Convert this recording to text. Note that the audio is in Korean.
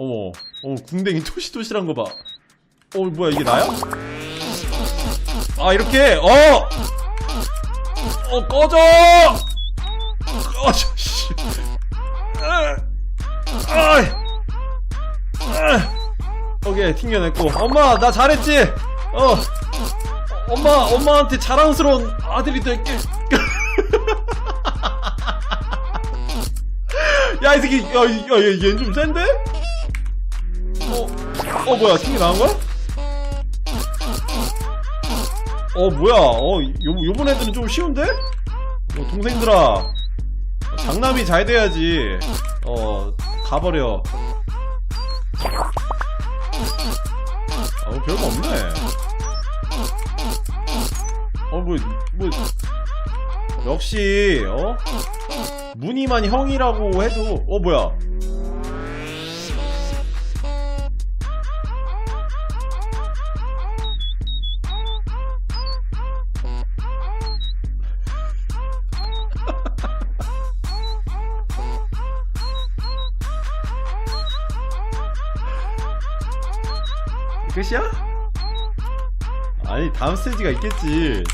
어머, 어 궁뎅이 토시토시한 거 봐. 어 뭐야 이게 나야? 아 이렇게 어, 어 꺼져, 꺼져, 씨. 아, 아, 아. 오케이 튕겨냈고 엄마 나 잘했지? 어, 엄마 엄마한테 자랑스러운 아들이 될게. 야, 이 새끼, 야, 이- 야, 얘, 얘좀 센데? 어, 어, 뭐야, 튕겨 나온 거야? 어, 뭐야, 어, 요, 요번 애들은 좀 쉬운데? 어, 동생들아. 장남이 잘 돼야지. 어, 가버려. 어, 별거 없네. 어, 뭐, 뭐, 역시, 어? 무늬만 형이라고 해도 어 뭐야 끝이야? 아니 다음 스테이지가 있겠지